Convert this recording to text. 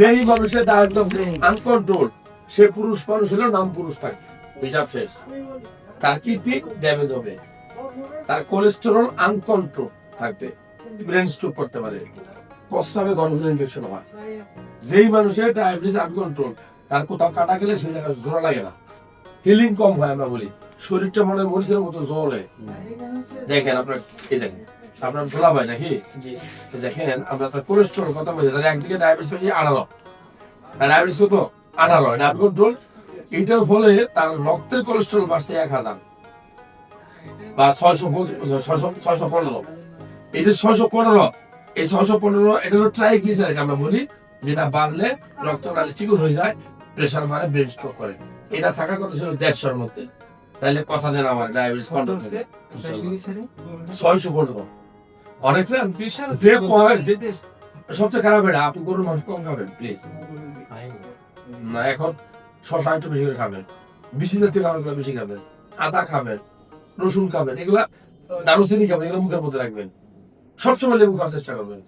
যেই মানুষের diabetes uncontrolled সে পুরুষ মানুষ হলেও নাম পুরুষ থাকে। হিসাব শেষ। তার কিডনি ড্যামেজ হবে? তার কোলেস্টেরল আনকন্ট্রোল থাকবে। ব্রেন স্ট্রোক করতে পারে। প্রস্রাবে ইনফেকশন হয়। যেই মানুষের ডায়াবেটিস আনকন্ট্রোল তার কোথাও কাটা গেলে সেই জায়গায় জোড়া লাগে না। হিলিং কম হয় আমরা বলি। শরীরটা মনে মরিচের মতো জলে দেখেন আপনার এই দেখেন। আপনার ভোলা ভাই নাকি? দেখেন আমরা তার কোলেস্ট্রল কথা বলি তাহলে একদিকে ডায়াবেটিস হচ্ছে আঠারো। ডায়াবেটিস কত? আঠারো। ডায়াবেটিস কন্ট্রোল এইটার ফলে তার রক্তের কোলেস্ট্রল বাড়ছে এক হাজার। বা ছয়শো ছয়শো পনেরো। এই যে ছয়শো পনেরো এই ছয়শো পনেরো এটা হলো ট্রাইগ্লিসারাইড আমরা বলি যেটা বাড়লে রক্ত নালী চিকুন হয়ে যায় প্রেশার মানে ব্রেন স্ট্রোক করে। এটা থাকার কথা ছিল দেড়শোর মধ্যে। তাইলে কথা দেন আমার ডায়াবেটিস কন্ট্রোল ছয়শো পনেরো। অনেক যে সবচেয়ে খারাপ এটা আপনি গরুর মাংস কম খাবেন প্লিজ না এখন শশা একটু বেশি করে খাবেন বেশি জাতীয় খাবার বেশি খাবেন আদা খাবেন রসুন খাবেন এগুলা দারুচিনি খাবেন এগুলো মুখের মধ্যে রাখবেন। সবসময় লেবু খাওয়ার চেষ্টা করবেন।